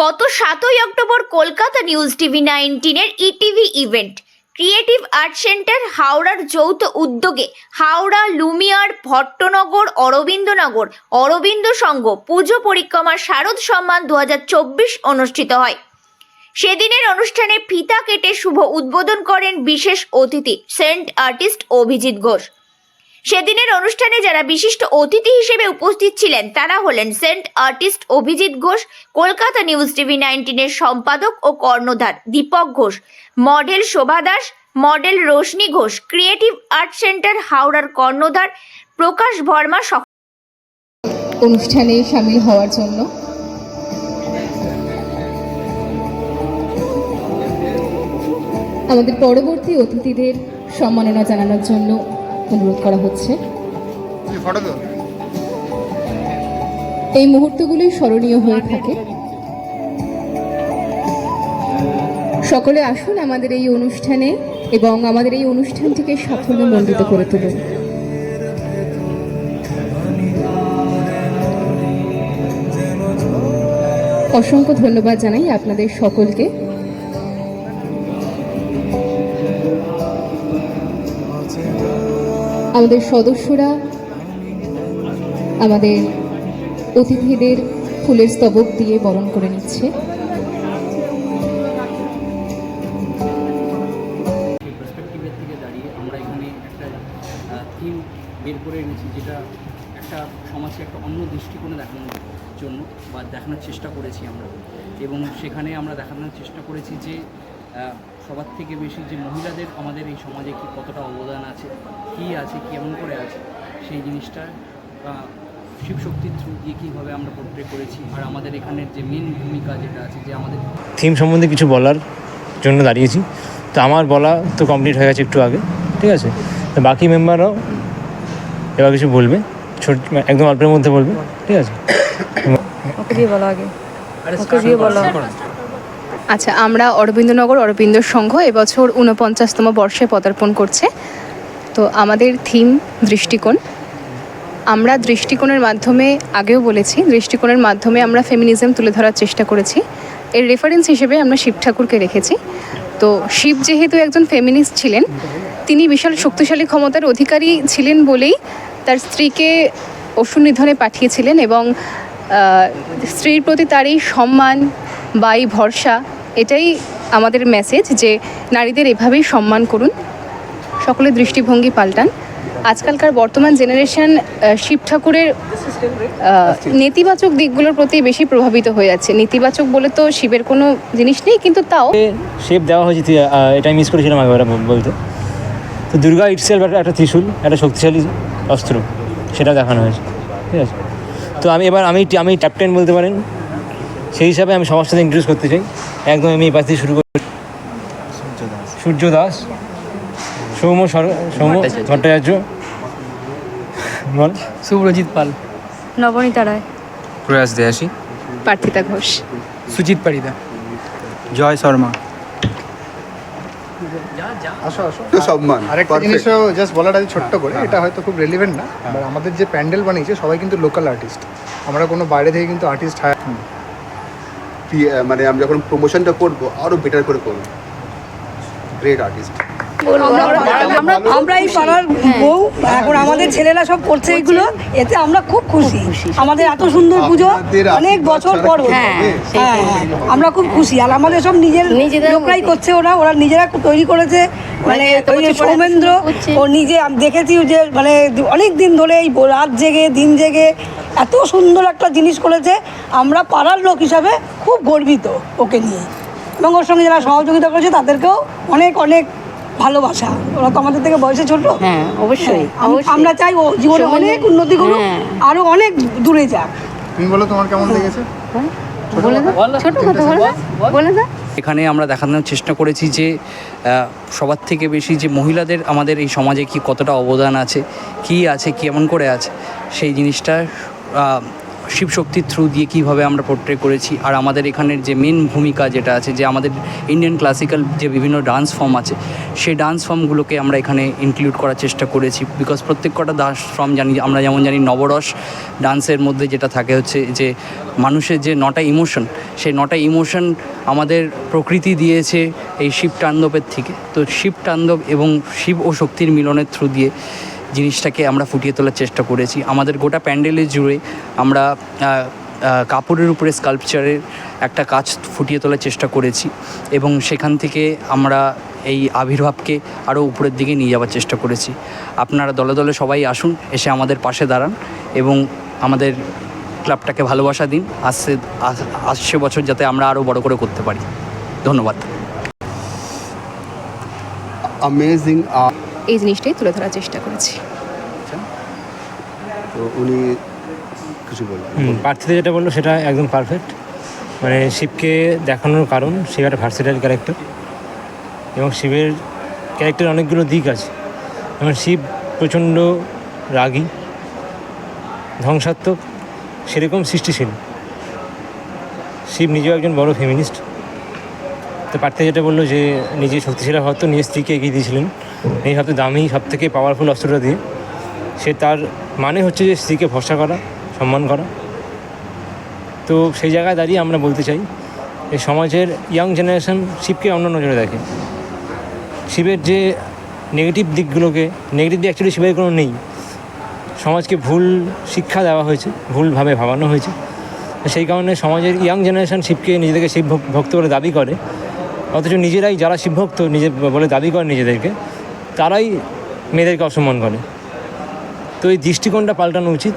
গত সাতই October Kolkata news TV নাইনটিনের ETV event, creative art centre হাওড়ার যৌথ উদ্যোগে হাওড়া, লুমিয়ার, ভট্টনগর, অরবিন্দনগর, অরবিন্দ সংঘ পুজো পরিক্রমার শারদ সম্মান দু হাজার চব্বিশ অনুষ্ঠিত হয়। সেদিনের অনুষ্ঠানে ফিতা কেটে শুভ উদ্বোধন করেন বিশেষ অতিথি সেন্ট আর্টিস্ট অভিজিৎ ঘোষ। সেদিনের অনুষ্ঠানে যারা বিশিষ্ট অতিথি হিসেবে উপস্থিত ছিলেন, তারা হলেন sand artist Abhijit Ghosh, Kolkata news TV নাইনটিনের সম্পাদক ও কর্ণধার Dipak Ghosh, model Shobha Das, model Roshni Ghosh, creative art centre হাওড়ার কর্ণধার প্রকাশ ভর্মা সহ অনুষ্ঠানে সামিল হওয়ার জন্য আমাদের পরবর্তী অতিথিদের সম্মাননা জানানোর জন্য অনুরোধ করা হচ্ছে। এই মুহূর্তগুলি স্মরণীয় হয়ে থাকে। সকলে আসুন আমাদের এই অনুষ্ঠানে এবং আমাদের এই অনুষ্ঠানটিকে সাফল্যমণ্ডিত করে তুলুন। অসংখ্য ধন্যবাদ জানাই আপনাদের সকলকে। আমাদের সদস্যরা, আমাদের অতিথিদের ফুলের স্তবক দিয়ে বরণ করে নিচ্ছে। বের করে এনেছি, যেটা একটা সমাজকে একটা অন্য দৃষ্টিকোণে দেখানোর জন্য বা দেখানোর চেষ্টা করেছি আমরা। এবং সেখানে আমরা দেখানোর চেষ্টা করেছি যে সবার থেকে বেশি যে মহিলাদের আমাদের এই সমাজে কি কতটা অবদান আছে কী আছে কেমন করে আছে সেই জিনিসটা আহ, শিবশক্তির থ্রু দিয়ে কীভাবে আমরা পোর্ট্রে করেছি আর আমাদের এখানের যে মেন ভূমিকা যেটা আছে যে আমাদের থিম সম্বন্ধে কিছু বলার জন্য দাঁড়িয়েছি। তো আমার বলা তো কমপ্লিট হয়ে গেছে একটু আগে ঠিক আছে? তো বাকি মেম্বাররাও এবার কিছু বলবে ছোট একদম অল্পের মধ্যে বলবে ঠিক আছে? ওকে দিয়ে বলো আগে। ওকে দিয়ে বলো। আচ্ছা আমরা অরবিন্দনগর অরবিন্দ সংঘ এবছর ঊনপঞ্চাশতম বর্ষে পদার্পণ করছে। তো আমাদের থিম দৃষ্টিকোণ। আমরা দৃষ্টিকোণের মাধ্যমে, আগেও বলেছি, দৃষ্টিকোণের মাধ্যমে আমরা ফেমিনিজম তুলে ধরার চেষ্টা করেছি। এর রেফারেন্স হিসেবে আমরা শিব ঠাকুরকে রেখেছি। তো শিব যেহেতু একজন ফেমিনিস্ট ছিলেন, তিনি বিশাল শক্তিশালী ক্ষমতার অধিকারী ছিলেন বলেই তার স্ত্রীকে অসুর নিধনে পাঠিয়েছিলেন এবং স্ত্রীর প্রতি তার এই সম্মান বা এই ভরসা, এটাই আমাদের মেসেজ যে নারীদের এভাবেই সম্মান করুন। সকলের দৃষ্টিভঙ্গি পাল্টান। আজকালকার বর্তমান জেনারেশন শিব ঠাকুরের নেতিবাচক দিকগুলোর প্রতি বেশি প্রভাবিত হয়ে যাচ্ছে। নেতিবাচক বলে তো শিবের কোনো জিনিস নেই, কিন্তু তাও। শেপ দেওয়া হয়েছে এটাই মিস করেছিলাম ওরা বলতে। তো দুর্গা ইটসেলফ একটা ত্রিশূল, একটা শক্তিশালী অস্ত্র, সেটা দেখানো হয়েছে। ঠিক আছে? তো আমি এবার আমি আমি ক্যাপ্টেন বলতে পারেন। সেই হিসাবে আমি সবার সাথে ইন্ট্রোডিউস করতে চাই। একদম আমি এই পাশ দিয়ে শুরু করি। সূর্য দাস। সৌম্য সর- সৌম্য ভট্টাচার্য বল। শুভ্রজিৎ পাল। নবনীতা রায়। প্রয়াস দেয়াসী প্রার্থিতা ঘোষ। সুজিত পারিদা। জয় শর্মা। আসো আসো। সম্মান আরেকটা জিনিসও জাস্ট বলাটা ছোট্ট করে এটা হয়তো খুব রেলিভেন্ট না বাট আমাদের যে প্যান্ডেল বানিয়েছে সবাই কিন্তু লোকাল আর্টিস্ট আমরা কোনো বাইরে থেকে কিন্তু আর্টিস্ট হায়ার মানে আমি যখন প্রমোশনটা করব আরও বেটার করে করব। গ্রেট আর্টিস্ট আমরা আমরা এই পাড়ার বউ এখন আমাদের ছেলেরা সব করছে এগুলো এতে আমরা খুব খুশি। আমাদের এত সুন্দর পুজো অনেক বছর পর। হবে? হ্যাঁ হ্যাঁ, আমরা খুব খুশি। আর আমাদের সব নিজের লোকরাই করছে ওরা ওরা নিজেরা তৈরি করেছে। মানে ওই যে সৌমেন্দ্র ও নিজে আমি দেখেছি যে মানে অনেক দিন ধরে এই রাত জেগে দিন জেগে এত সুন্দর একটা জিনিস করেছে। আমরা পাড়ার লোক হিসাবে খুব গর্বিত ওকে নিয়ে। এবং ওর সঙ্গে যারা সহযোগিতা করেছে তাদেরকেও অনেক অনেক ভালোবাসা। ওরা তো আমাদের থেকে বয়সে ছোট। হ্যাঁ অবশ্যই হ্যাঁ, আমরা চাই ও জীবনে অনেক উন্নতি করুক আরও অনেক দূরে যাক। তুমি বলো তোমার কেমন লেগেছে? ছোট কথা। বলে দাও। এখানে আমরা দেখানোর চেষ্টা করেছি যে সবার থেকে বেশি যে মহিলাদের আমাদের এই সমাজে কি কতটা অবদান আছে কি আছে কেমন করে আছে সেই জিনিসটা আহ, শিব শক্তির থ্রু দিয়ে কীভাবে আমরা পোর্ট্রে করেছি। আর আমাদের এখানের যে মেন ভূমিকা যেটা আছে যে আমাদের ইন্ডিয়ান ক্লাসিক্যাল যে বিভিন্ন ডান্স ফর্ম আছে সেই ডান্স ফর্মগুলোকে আমরা এখানে ইনক্লুড করার চেষ্টা করেছি। বিকজ প্রত্যেক কটা ডান্স ফর্ম জানি আমরা যেমন জানি নবরস ডান্সের মধ্যে যেটা থাকে হচ্ছে যে মানুষের যে নটা ইমোশন সেই নটা ইমোশন আমাদের প্রকৃতি দিয়েছে এই শিব তাণ্ডবের থেকে। তো শিব তাণ্ডব এবং শিব ও শক্তির মিলনের থ্রু দিয়ে জিনিসটাকে আমরা ফুটিয়ে তোলার চেষ্টা করেছি। আমাদের গোটা প্যান্ডেলের জুড়ে আমরা কাপড়ের উপরে স্কাল্পচারের একটা কাজ ফুটিয়ে তোলার চেষ্টা করেছি এবং সেখান থেকে আমরা এই আবির্ভাবকে আরও উপরের দিকে নিয়ে যাওয়ার চেষ্টা করেছি। আপনারা দলে দলে সবাই আসুন, এসে আমাদের পাশে দাঁড়ান এবং আমাদের ক্লাবটাকে ভালোবাসা দিন। আসছে আসছে বছর যাতে আমরা আরও বড় করে করতে পারি। ধন্যবাদ। অ্যামেজিং এই জিনিসটাই তুলে ধরার চেষ্টা করেছি। তো উনি কিছু বলবেন। প্রার্থীতে যেটা বলল সেটা একদম পারফেক্ট মানে শিবকে দেখানোর কারণ শিব একটা ভার্সেটাইল ক্যারেক্টার এবং শিবের ক্যারেক্টার অনেকগুলো দিক আছে। যেমন শিব প্রচণ্ড রাগী ধ্বংসাত্মক সেরকম সৃষ্টিশীল। শিব নিজেও একজন বড় ফেমিনিস্ট তো পার্থে যেটা বলল যে নিজে শক্তিশালী হওয়ার তো নিজের স্ত্রীকে এগিয়ে দিয়েছিলেন। এই সবথেকে দামি সব থেকে পাওয়ারফুল অস্ত্রটা দিয়ে। সে তার মানে হচ্ছে যে স্ত্রীকে ভরসা করা, সম্মান করা। তো সেই জায়গায় দাঁড়িয়ে আমরা বলতে চাই যে সমাজের ইয়াং জেনারেশন শিবকে অন্য নজরে দেখে। শিবের যে নেগেটিভ দিকগুলোকে নেগেটিভ দিক অ্যাকচুয়ালি শিবের কোনো নেই। সমাজকে ভুল শিক্ষা দেওয়া হয়েছে, ভুলভাবে ভাবানো হয়েছে। সেই কারণে সমাজের ইয়াং জেনারেশন শিবকে নিজেদেরকে শিব ভক্ত বলে দাবি করে। অথচ নিজেরাই যারা শিবভক্ত, নিজে বলে দাবি করে নিজেদেরকে। তারাই মেয়েদেরকে অসম্মান করে। তো এই দৃষ্টিকোণটা পাল্টানো উচিত।